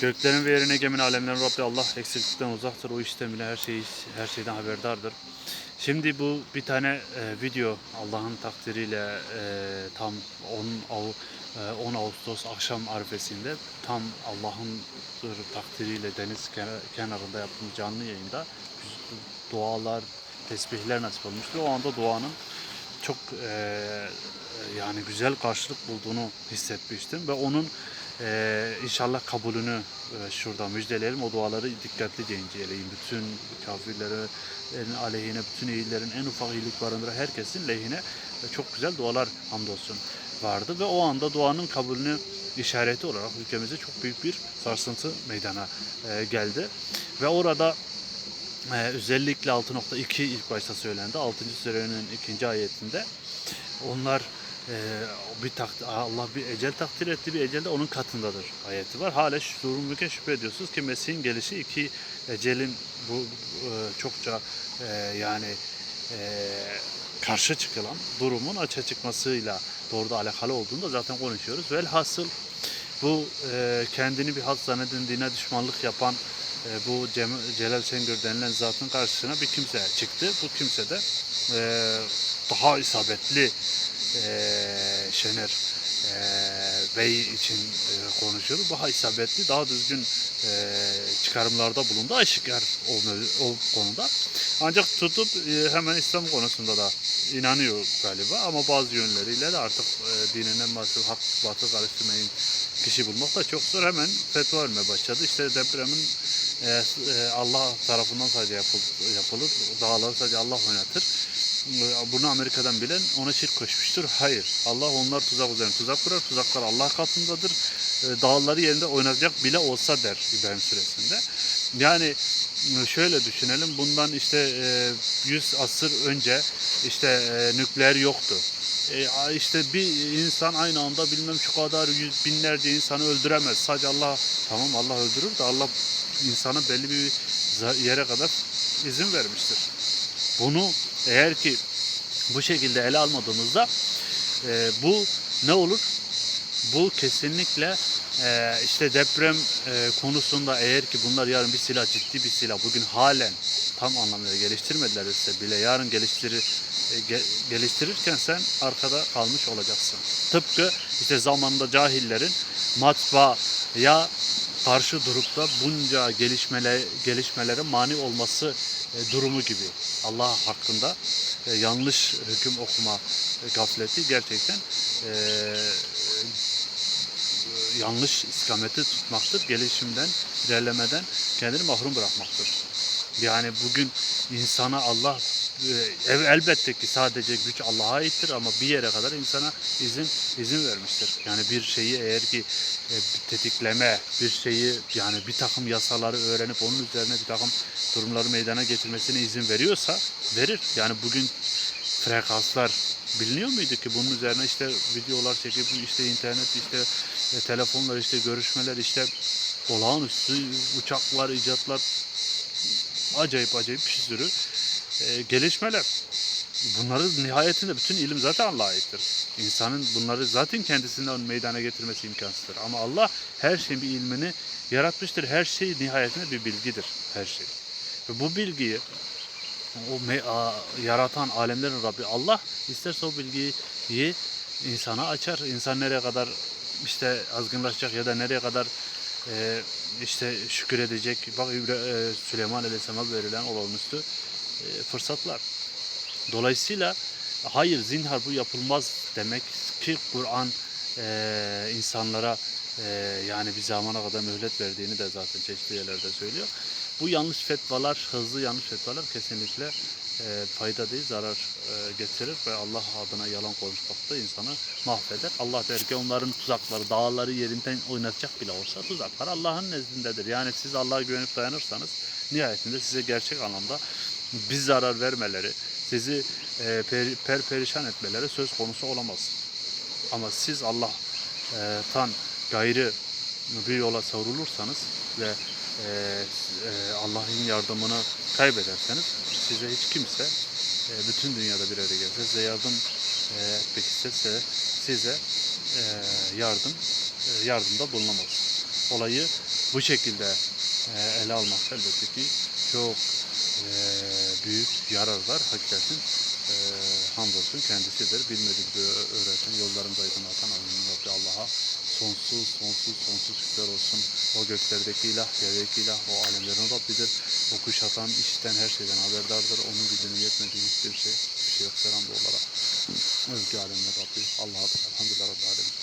Göklerin ve yerin egemen alemlerin Rabbi Allah eksiklikten uzaktır. O işten bile her şeyi her şeyden haberdardır. Şimdi bu bir tane e, video Allah'ın takdiriyle e, tam 10, Av- e, 10 Ağustos akşam arifesinde tam Allah'ın takdiriyle deniz kenar- kenarında yaptığımız canlı yayında dualar, tesbihler nasip olmuştu. O anda duanın çok e, yani güzel karşılık bulduğunu hissetmiştim ve onun e, inşallah kabulünü e, şurada müjdeleyelim. O duaları dikkatlice inceleyin. Bütün kafirlerin aleyhine, bütün iyilerin en ufak iyilik barındıran herkesin lehine e, çok güzel dualar hamdolsun vardı ve o anda duanın kabulünü işareti olarak ülkemizde çok büyük bir sarsıntı meydana e, geldi ve orada ee, özellikle 6.2 ilk başta söylendi. 6. surenin ikinci ayetinde onlar e, bir takdir, Allah bir ecel takdir etti, bir ecel de onun katındadır ayeti var. Hala şu durumluken şüphe ediyorsunuz ki Mesih'in gelişi iki ecelin bu e, çokça e, yani e, karşı çıkılan durumun açığa çıkmasıyla doğruda alakalı olduğunu da zaten konuşuyoruz. Velhasıl bu kendini bir halk zanneden dine düşmanlık yapan bu Cem- Celal Şengör denilen zatın karşısına bir kimse çıktı. Bu kimse de daha isabetli Şener Bey için konuşuyorum. Daha isabetli, daha düzgün çıkarımlarda bulundu. Aşikar o, o konuda. Ancak tutup hemen İslam konusunda da inanıyor galiba ama bazı yönleriyle de artık e, dininden bahsedip hak batıl karıştırmayın kişi bulmak da çok zor. Hemen fetva vermeye başladı. İşte depremin Allah tarafından sadece yapıl- yapılır. Dağları sadece Allah oynatır. E, Bunu Amerika'dan bilen ona şirk koşmuştur. Hayır. Allah onlar tuzak üzerine tuzak kurar. Tuzaklar Allah katındadır. E, Dağları yerinde oynatacak bile olsa der İbrahim suresinde. Yani e, şöyle düşünelim. Bundan işte e, 100 asır önce işte e, nükleer yoktu. E, işte bir insan aynı anda bilmem şu kadar yüz binlerce insanı öldüremez. Sadece Allah tamam Allah öldürür de Allah insana belli bir yere kadar izin vermiştir. Bunu eğer ki bu şekilde ele almadığımızda e, bu ne olur? Bu kesinlikle e, işte deprem e, konusunda eğer ki bunlar yarın bir silah ciddi bir silah bugün halen tam anlamıyla geliştirmedilerse bile yarın geliştirir e, ge- geliştirirken sen arkada kalmış olacaksın. Tıpkı işte zamanında cahillerin matbaaya karşı durup da bunca gelişmele, gelişmelere mani olması e, durumu gibi. Allah hakkında e, yanlış hüküm okuma e, gafleti gerçekten e, yanlış istikameti tutmaktır. Gelişimden, ilerlemeden kendini mahrum bırakmaktır. Yani bugün insana Allah e, elbette ki sadece güç Allah'a aittir ama bir yere kadar insana izin izin vermiştir. Yani bir şeyi eğer ki e, tetikleme, bir şeyi yani bir takım yasaları öğrenip onun üzerine bir takım durumları meydana getirmesine izin veriyorsa verir. Yani bugün frekanslar biliniyor muydu ki bunun üzerine işte videolar çekip işte internet işte e, telefonlar işte görüşmeler işte olağanüstü uçaklar icatlar acayip acayip bir sürü e, gelişmeler. Bunları nihayetinde bütün ilim zaten Allah'a aittir. İnsanın bunları zaten kendisinden meydana getirmesi imkansızdır. Ama Allah her şeyin bir ilmini yaratmıştır. Her şey nihayetinde bir bilgidir. Her şey. Ve bu bilgiyi o a- yaratan alemlerin Rabbi Allah isterse o bilgiyi insana açar. İnsan nereye kadar işte azgınlaşacak ya da nereye kadar e, işte şükür edecek. Bak e, Süleyman Aleyhisselam'a verilen olağanüstü e, fırsatlar. Dolayısıyla hayır zinhar bu yapılmaz demek ki Kur'an e, insanlara e, yani bir zamana kadar mühlet verdiğini de zaten çeşitli yerlerde söylüyor. Bu yanlış fetvalar, hızlı yanlış fetvalar kesinlikle e, fayda değil, zarar e, getirir ve Allah adına yalan konuşmak da insanı mahveder. Allah der ki onların tuzakları, dağları yerinden oynatacak bile olsa tuzaklar Allah'ın nezdindedir. Yani siz Allah'a güvenip dayanırsanız nihayetinde size gerçek anlamda bir zarar vermeleri, sizi e, per, per perişan etmeleri söz konusu olamaz. Ama siz Allah'tan gayrı bir yola savrulursanız ve e, e, Allah'ın yardımını kaybederseniz size hiç kimse e, bütün dünyada bir araya gelse size yardım e, etmek istese size e, yardım e, yardımda bulunamaz. olayı bu şekilde e, ele almak elbette ki çok e, büyük yararlar hakikaten e, hamdolsun kendisidir. Bilmediğimizi öğreten, yollarımızı aydınlatan Allah'a sonsuz sonsuz sonsuz şükürler olsun. O göklerdeki ilah, yerdeki ilah, o alemlerin Rabbidir. O kuşatan, işiten her şeyden haberdardır. Onun gücünün yetmediği hiçbir şey, hiçbir şey yok. Selam olarak. Övgü alemler Rabbi. Allah'a elhamdülillah Rabbi alemin.